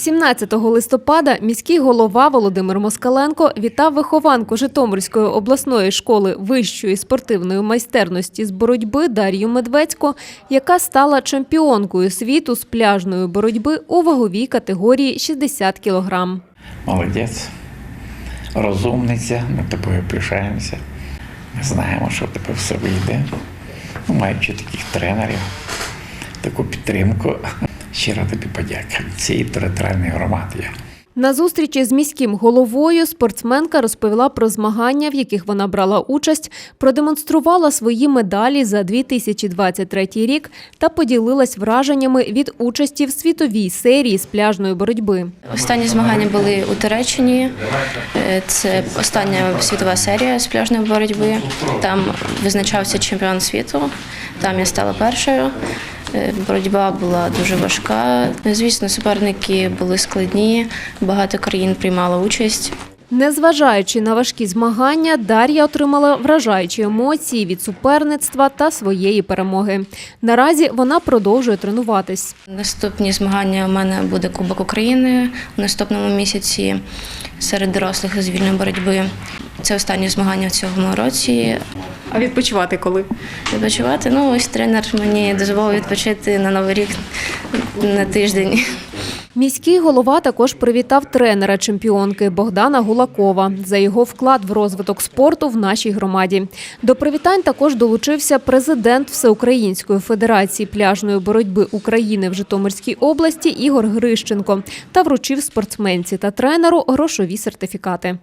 17 листопада міський голова Володимир Москаленко вітав вихованку Житомирської обласної школи вищої спортивної майстерності з боротьби Дар'ю Медведську, яка стала чемпіонкою світу з пляжної боротьби у ваговій категорії 60 кілограм. Молодець, розумниця, ми тобою пишаємося. Ми знаємо, що в тебе все вийде. Ну, Маючи таких тренерів, таку підтримку. Щиро тобі подяка від цієї територіальної громади. На зустрічі з міським головою спортсменка розповіла про змагання, в яких вона брала участь, продемонструвала свої медалі за 2023 рік та поділилась враженнями від участі в світовій серії з пляжної боротьби. Останні змагання були у Туреччині. Е, Це остання світова серія з пляжної боротьби. Там визначався чемпіон світу. Там я стала першою. Е, Боротьба була дуже важка. Звісно, суперники були складні. Багато країн приймало участь. Незважаючи на важкі змагання, Дар'я отримала вражаючі емоції від суперництва та своєї перемоги. Наразі вона продовжує тренуватись. Наступні змагання у мене буде Кубок України у наступному місяці серед дорослих з вільної боротьби. Це останні змагання в цьому році. А відпочивати коли? Відпочивати. Ну, ось тренер мені дозволив відпочити на новий рік на тиждень. Міський голова також привітав тренера чемпіонки Богдана Гулакова за його вклад в розвиток спорту в нашій громаді. До привітань також долучився президент Всеукраїнської федерації пляжної боротьби України в Житомирській області Ігор Грищенко та вручив спортсменці та тренеру грошові сертифікати.